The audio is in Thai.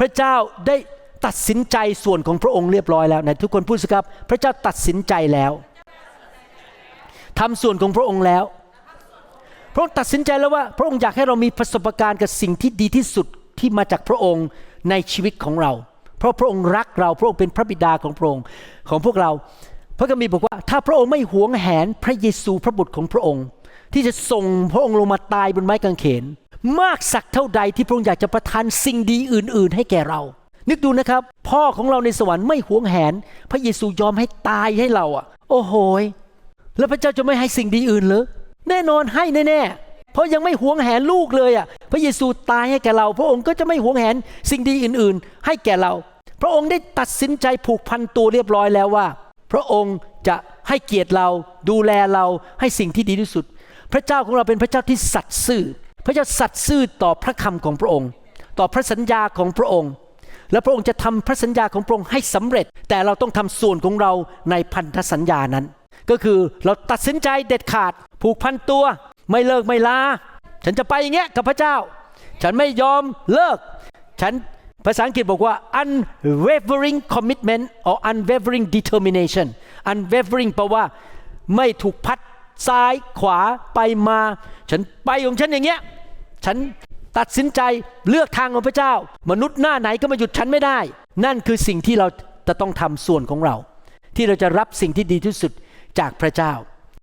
พระเจ้าได้ตัดสินใจส่วนของพระองค์เรียบร้อยแล้วไหนทุกคนพูดสิครับ พระเจ้าตัดสินใจแล้วทำส่วนของพระองค์แล้ว พระองค์ตัดสินใจแล้วว่า พระองค์อยากให้เรามีประสบการณ์กับสิ่งที่ดีที่สุดที่มาจากพระองค์ในชีวิตของเรา เพราะพระองค์รักเรา พระองค์เป็นพระบิดาของพระองค์ของพวกเรา พระคัมภีร์บอกว่า ถ้าพระองค์ไม่หวงแหนพระเยซูพระบุตรของพระองค์ ที่จะส่งพระองค์ลงมาตายบนไม้กางเขน มากสักเท่าใดที่พระองค์อยากจะประทานสิ่งดีอื่น ๆ ให้แก่เรา นึกดูนะครับ พ่อของเราในสวรรค์ไม่หวงแหน พระเยซูยอมให้ตายให้เราอะ โอ้โหยแล้วพระเจ้าจะไม่ให้สิ่งดีอื่นเหรือแน่นอนให้แน่ๆเพราะยังไม่หวงแหนลูกเลยอะ พระเยซูตายให้แก่เรา พระองค์ก็จะไม่หวงแหนสิ่งดีอื่น ๆ ให้แก่เรา พระองค์ได้ตัดสินใจผูกพันตัวเรียบร้อยแล้วว่า พระองค์จะให้เกียรติเราดูแลเราให้สิ่งที่ดีที่สุด พระเจ้าของเราเป็นพระเจ้าที่สัตย์ซื่อ ระเจ้าสัตย์ซื่อต่อพระคำของพระองค์ ต่อพระสัญญาของพระองค์ และพระองค์จะทำพระสัญญาของพระองค์ให้สำเร็จ แต่เราต้องทำส่วนของเราในพันธสัญญานั้น ก็คือเราตัดสินใจเด็ดขาด ผูกพันตัวไม่เลิกไม่ลาฉันจะไปอย่างเงี้ยกับพระเจ้า ฉันไม่ยอมเลิก ฉันภาษาอังกฤษบอกว่า unwavering commitment or unwavering determination unwavering แปลว่าไม่ถูกพัดซ้ายขวาไปมา ฉันไปของฉันอย่างเงี้ย ฉันตัดสินใจเลือกทางของพระเจ้า มนุษย์หน้าไหนก็มาหยุดฉันไม่ได้ นั่นคือสิ่งที่เราจะต้องทำส่วนของเรา ที่เราจะรับสิ่งที่ดีที่สุดจากพระเจ้า